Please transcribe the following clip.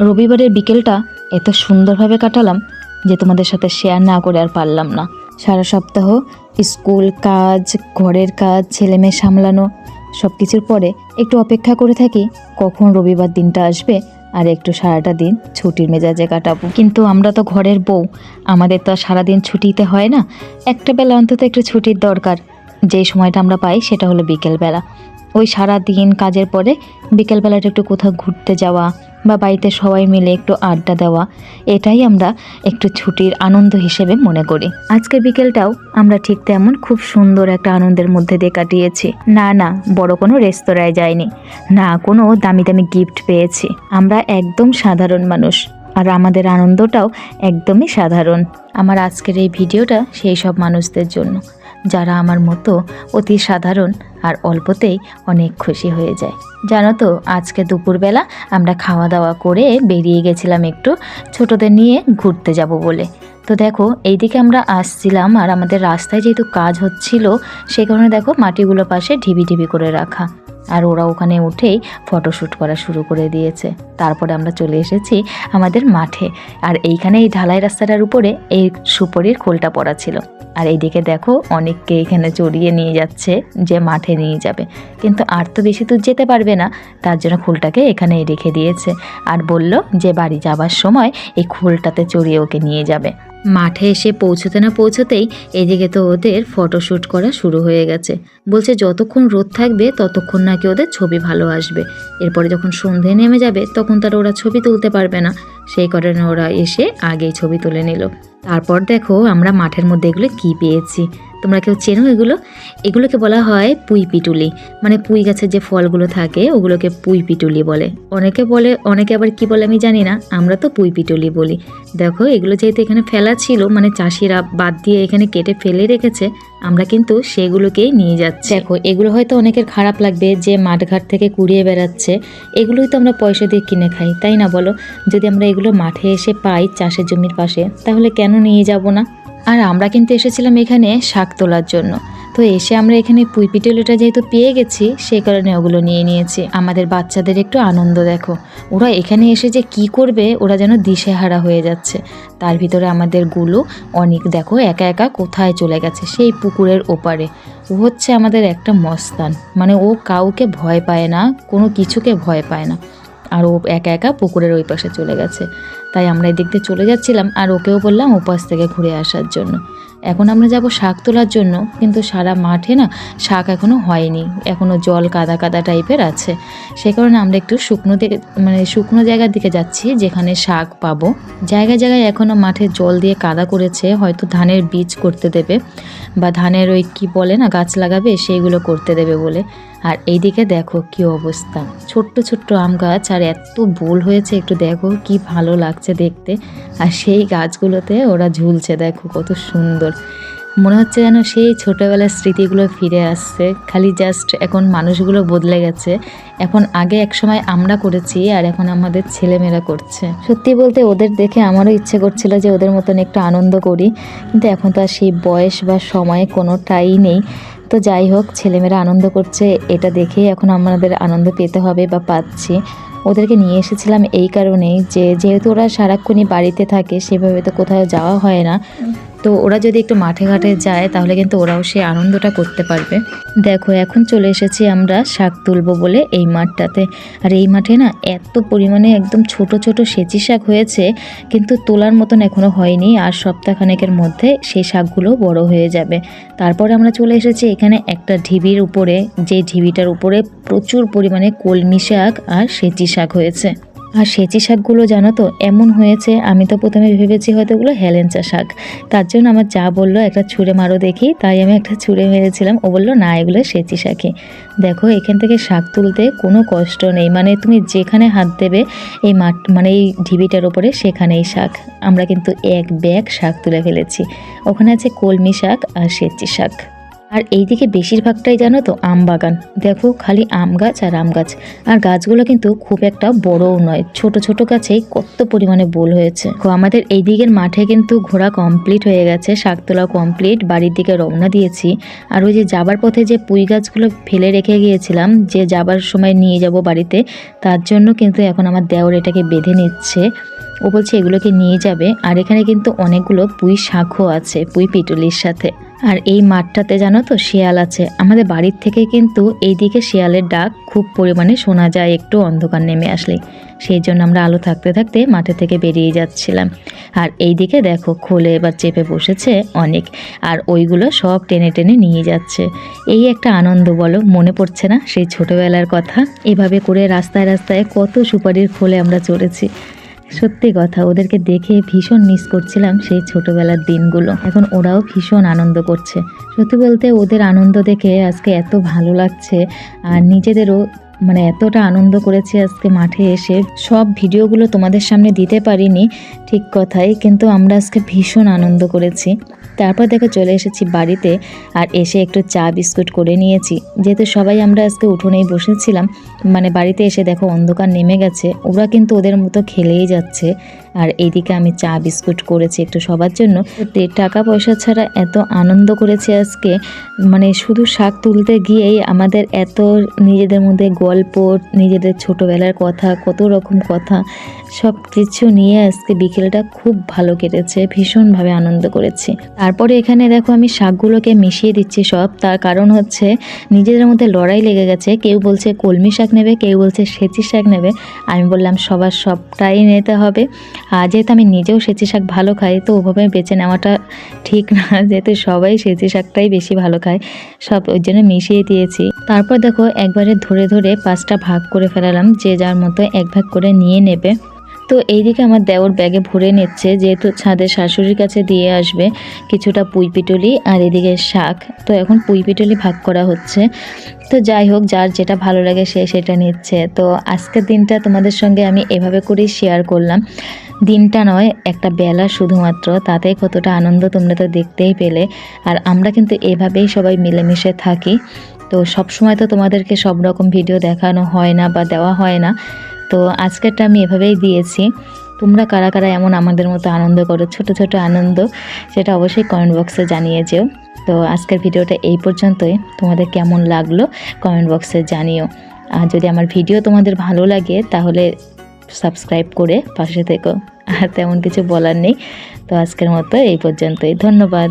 রবিবারের বিকেলটা এত সুন্দরভাবে কাটালাম যে তোমাদের সাথে শেয়ার না করে আর পারলাম না। সারা সপ্তাহ স্কুল কাজ, ঘরের কাজ ছেলে মেয়ে সামলানো সব কিছুর পরে একটু অপেক্ষা করে থাকি কখন রবিবার দিনটা আসবে আর একটু সারাটা দিন ছুটির মেজাজে কাটাবো। কিন্তু আমরা তো ঘরের বউ, আমাদের তো আর সারাদিন ছুটিতে হয় না। একটা বেলা অন্তত একটু ছুটির দরকার। যেই সময়টা আমরা পাই সেটা হলো বিকেলবেলা। ওই সারা দিন কাজের পরে বিকেলবেলাটা একটু কোথাও ঘুরতে যাওয়া বা বাড়িতে সবাই মিলে একটু আড্ডা দেওয়া, এটাই আমরা একটু ছুটির আনন্দ হিসেবে মনে করি। আজকের বিকেলটাও আমরা ঠিক তেমন খুব সুন্দর একটা আনন্দের মধ্যে দিয়ে কাটিয়েছি। না না, বড় কোনো রেস্তোরাঁয় যায়নি না, কোনো দামি দামি গিফট পেয়েছি। আমরা একদম সাধারণ মানুষ। আর আমাদের আনন্দটাও একদমই সাধারণ। আমার আজকের এই ভিডিওটা সেই সব মানুষদের জন্য। যারা আমার মতো অতি সাধারণ আর অল্পতেই অনেক খুশি হয়ে যায়। জানো তো, আজকে দুপুরবেলা আমরা খাওয়া দাওয়া করে বেরিয়ে গেছিলাম একটু ছোটদের নিয়ে ঘুরতে যাব বলে। তো দেখো, এইদিকে আমরা আসছিলাম আর আমাদের রাস্তায় যেহেতু কাজ হচ্ছিল সেই কারণে দেখো মাটিগুলো পাশে ঢিবি ঢিবি করে রাখা। আর ওরা ওখানে উঠেই ফটোশ্যুট করা শুরু করে দিয়েছে। তারপরে আমরা চলে এসেছি আমাদের মাঠে। আর এইখানে এই ঢালাই রাস্তাটার উপরে এই সুপরির খোলটা পড়া ছিল। আর এইদিকে দেখো, অনেককে এখানে চড়িয়ে নিয়ে যাচ্ছে যে মাঠে নিয়ে যাবে। কিন্তু আর তো বেশি দূর যেতে পারবে না। তার জন্য খোলটাকে এখানে রেখে দিয়েছে। আর বলল যে বাড়ি যাবার সময় এই খোলটাতে চড়িয়ে ওকে নিয়ে যাবে। মাঠে এসে পৌঁছতে না পৌঁছতেই এদিকে তো ওদের ফটোশ্যুট করা শুরু হয়ে গেছে। বলছে, যতক্ষণ রোদ থাকবে, ততক্ষণ নাকি ওদের ছবি ভালো আসবে। এরপরে যখন সন্ধে নেমে যাবে, তখন তারা ওরা ছবি তুলতে পারবে না। সেই কারণে ওরা এসে আগেই ছবি তুলে নিল। তারপর দেখো আমরা মাঠের মধ্যে এগুলো কি পেয়েছি। তোমরা কেউ চেনো এগুলো? এগুলোকে বলা হয় পুই পিটুলি। মানে পুই গাছের যে ফলগুলো থাকে, ওগুলোকে পুই পিটুলি বলে। অনেকে বলে, অনেকে আবার কি বলে আমি জানি না। আমরা তো পুই পিটুলি বলি। দেখো, এগুলো যেহেতু এখানে ফেলা ছিল মানে চাষিরা বাদ দিয়ে এখানে কেটে ফেলে রেখেছে, আমরা কিন্তু সেগুলোকেই নিয়ে যাচ্ছি। দেখো, এগুলো হয়তো অনেকের খারাপ লাগবে যে মাঠঘাট থেকে কুড়িয়ে বেড়াচ্ছে। এগুলোই তো আমরা পয়সা দিয়ে কিনে খাই, তাই না বলো? যদি আমরা এগুলো মাঠে এসে পাই চাষের জমির পাশে, তাহলে কেন নিয়ে যাব না? আর আমরা কিন্তু এসেছিলাম এখানে শাক তোলার জন্য। তো এসে আমরা এখানে পুইপিটেলটা যেহেতু পেয়ে গেছি, সেই কারণে ওগুলো নিয়ে নিয়েছি। আমাদের বাচ্চাদের একটু আনন্দ দেখো। ওরা এখানে এসে যে কি করবে, ওরা যেন দিশেহারা হয়ে যাচ্ছে। তার ভিতরে আমাদেরগুলো অনেক, দেখো, একা একা কোথায় চলে গেছে, সেই পুকুরের ওপারে। ও হচ্ছে আমাদের একটা মস্তান। মানে ও কাউকে ভয় পায় না, কোনো কিছুকে ভয় পায় না। আর ও একা একা পুকুরের ওই পাশে চলে গেছে। তাই আমরা এদিক দিয়ে চলে যাচ্ছিলাম আর ওকেও বললাম ওপাশ থেকে ঘুরে আসার জন্য। এখন আমরা যাব শাক তোলার জন্য, কিন্তু সারা মাঠে না শাক এখনও হয়নি। এখনও জল কাদা কাদা টাইপের আছে। সে কারণে আমরা একটু শুকনো দিকে মানে শুকনো জায়গার দিকে যাচ্ছি, যেখানে শাক পাবো। জায়গায় জায়গায় এখনও মাঠে জল দিয়ে কাদা করেছে, হয়তো ধানের বীজ করতে দেবে। বা ধানের ওই কি বলে না, গাছ লাগাবে, সেইগুলো করতে দেবে বলে। আর এইদিকে দেখো কি অবস্থা। ছোট্ট ছোট্ট আম গাছ, আর এত বোল হয়েছে, একটু দেখো কি ভালো লাগছে দেখতে। আর সেই গাছগুলোতে ওরা ঝুলছে, দেখো কত সুন্দর। মনে হচ্ছে যেন সেই ছোটোবেলার স্মৃতিগুলো ফিরে আসছে। খালি জাস্ট এখন মানুষগুলো বদলে গেছে। এখন আগে এক সময় আমরা করেছি, আর এখন আমাদের ছেলেমেয়েরা করছে। সত্যি বলতে ওদের দেখে আমারও ইচ্ছে করছিল যে ওদের মতন একটু আনন্দ করি। কিন্তু এখন তো আর সেই বয়স বা সময় কোনোটাই নেই। তো যাই হোক, ছেলেমেয়েরা আনন্দ করছে। এটা দেখে এখন আমাদের আনন্দ পেতে হবে বা পাচ্ছি। ওদেরকে নিয়ে এসেছিলাম এই কারণেই যে, যেহেতু ওরা সারাক্ষণই বাড়িতে থাকে, সেভাবে তো কোথাও যাওয়া হয় না। তো ওরা যদি একটু মাঠে ঘাটে যায়, তাহলে কিন্তু ওরাও সেই আনন্দটা করতে পারবে। দেখো, এখন চলে এসেছি আমরা শাক তুলবো বলে এই মাঠটাতে। আর এই মাঠে না এত পরিমাণে একদম ছোট ছোট সেচি শাক হয়েছে, কিন্তু তোলার মতন এখনও হয়নি। আর সপ্তাহখানেকের মধ্যে সেই শাকগুলো বড় হয়ে যাবে। তারপরে আমরা চলে এসেছি এখানে একটা ঢিবির উপরে। যে ঢিবিটার উপরে প্রচুর পরিমাণে কলমি শাক আর সেচি শাক হয়েছে। আর সেচি শাকগুলো জানো তো, এমন হয়েছে, আমি তো প্রথমে ভেবেছি হয়তো ওগুলো হেলেঞ্চা শাক। তার জন্য আমার যা বলল, একটা ছুঁড়ে মারো দেখি, তাই আমি একটা ছুঁড়ে মেরেছিলাম, ও বলল, না, এগুলো সেচি শাকই। দেখো, এখান থেকে শাক তুলতে কোনো কষ্ট নেই মানে তুমি যেখানে হাত দেবে, এই মাঠ মানে এই ঢিবিটার ওপরে সেখানেই শাক। আমরা কিন্তু এক ব্যাগ শাক তুলে ফেলেছি। ওখানে আছে কলমি শাক আর সেচি শাক। আর এইদিকে বেশিরভাগটাই জানো তো আম বাগান। দেখো খালি আম গাছ আর আম গাছ। আর গাছগুলো কিন্তু খুব একটা বড়ও নয়, ছোট ছোট গাছেই কত পরিমাণে বোল হয়েছে। তো আমাদের এই দিকের মাঠে কিন্তু ঘোরা কমপ্লিট হয়ে গেছে শাক তোলা কমপ্লিট বাড়ির দিকে রওনা দিয়েছি। আর ওই যে যাবার পথে যে পুঁই গাছগুলো ফেলে রেখে গিয়েছিলাম, যে যাবার সময় নিয়ে যাব বাড়িতে, তার জন্য কিন্তু এখন আমার দেওর এটাকে বেঁধে নিচ্ছে। ও বলছে, এগুলোকে নিয়ে যাবে। আর এখানে কিন্তু অনেকগুলো পুঁই শাকও আছে, পুঁই পিটুলির সাথে। আর এই মাঠটাতে জানো তো শিয়াল আছে। আমাদের বাড়ির থেকে কিন্তু এইদিকে শিয়ালের ডাক খুব পরিমাণে শোনা যায়, একটু অন্ধকার নেমে আসলেই। সেই জন্য আমরা আলো থাকতে থাকতে মাঠে থেকে বেরিয়ে যাচ্ছিলাম। আর এইদিকে দেখো খোলে এবার চেপে বসেছে অনেক, আর ওইগুলো সব টেনে টেনে নিয়ে যাচ্ছে। এই একটা আনন্দ বলো, মনে পড়ছে না সেই ছোটবেলার কথা? এভাবে করে রাস্তায় রাস্তায় কত সুপারির খোলে আমরা চড়েছি। সত্যি কথা, ওদেরকে দেখে ভীষণ মিস করছিলাম সেই ছোটবেলার দিনগুলো। এখন ওরাও ভীষণ আনন্দ করছে। সত্যি বলতে ওদের আনন্দ দেখে আজকে এত ভালো লাগছে আর নিজেদেরও মানে এতটা আনন্দ করেছি আজকে মাঠে এসে। সব ভিডিওগুলো তোমাদের সামনে দিতে পারিনি ঠিক কথাই, কিন্তু আমরা আজকে ভীষণ আনন্দ করেছি। তারপর দেখো চলে এসেছি বাড়িতে আর এসে একটু চা বিস্কুট করে নিয়েছি। যেহেতু সবাই আমরা আজকে উঠোনেই বসেছিলাম মানে বাড়িতে এসে দেখো অন্ধকার নেমে গেছে, ওরা কিন্তু ওদের মতো খেলেই যাচ্ছে। আর এইদিকে আমি চা বিস্কুট করেছি একটু সবার জন্য। টাকা পয়সা ছাড়া এত আনন্দ করেছি আজকে। মানে শুধু শাক তুলতে গিয়েই আমাদের এত নিজেদের মধ্যে গল্প, নিজেদের ছোটোবেলার কথা, কত রকম কথা সব কিছু নিয়ে আজকে বিকেলটা খুব ভালো কেটেছে, ভীষণভাবে আনন্দ করেছি। তারপরে এখানে দেখো আমি শাকগুলোকে মিশিয়ে দিচ্ছি সব। তার কারণ হচ্ছে নিজেদের মধ্যে লড়াই লেগে গেছে। কেউ বলছে কলমি শাক নেবে, কেউ বলছে সেচি শাক নেবে। আমি বললাম সবার সবটাই নিতে হবে। যেহেতু আমি নিজেও সেচি শাক ভালো খাই, তো ওভাবে বেছে নেওয়াটা ঠিক না। যেহেতু সবাই সেচি শাকটাই বেশি ভালো খায়, সব ওই জন্য মিশিয়ে দিয়েছি। তারপর দেখো, একবারে ধরে ধরে পাঁচটা ভাগ করে ফেলালাম, যে যার মতো এক ভাগ করে নিয়ে নেবে। তো এইদিকে আমার দেওর ব্যাগে ভরে নিচ্ছে, যেহেতু ছাদের শাশুড়ির কাছে দিয়ে আসবে কিছুটা পুঁই পিটুলি আর এদিকে শাক। তো এখন পুঁই পিটুলি ভাগ করা হচ্ছে। তো যাই হোক, যার যেটা ভালো লাগে সে সেটা নিচ্ছে। তো আজকের দিনটা তোমাদের সঙ্গে আমি এভাবে করেই শেয়ার করলাম। দিনটা নয়, একটা বেলা শুধুমাত্র। তাতে কতটা আনন্দ তোমরা তো দেখতেই পেলে। আর আমরা কিন্তু এভাবেই সবাই মিলেমিশে থাকি। তো সব সময় তো তোমাদেরকে সব রকম ভিডিও দেখানো হয় না বা দেওয়া হয় না। তো আজকেরটা আমি এভাবেই দিয়েছি। তোমরা কারা কারা এমন আমাদের মতো আনন্দ করো, ছোট ছোট আনন্দ, সেটা অবশ্যই কমেন্ট বক্সে জানিয়ে যেও। তো আজকের ভিডিওটা এই পর্যন্তই। তোমাদের কেমন লাগল, কমেন্ট বক্সে জানিও। আর যদি আমার ভিডিও তোমাদের ভালো লাগে, তাহলে সাবস্ক্রাইব করে পাশে থেকো। আর তেমন কিছু বলার নেই। তো আজকের মতো এই পর্যন্তই। ধন্যবাদ।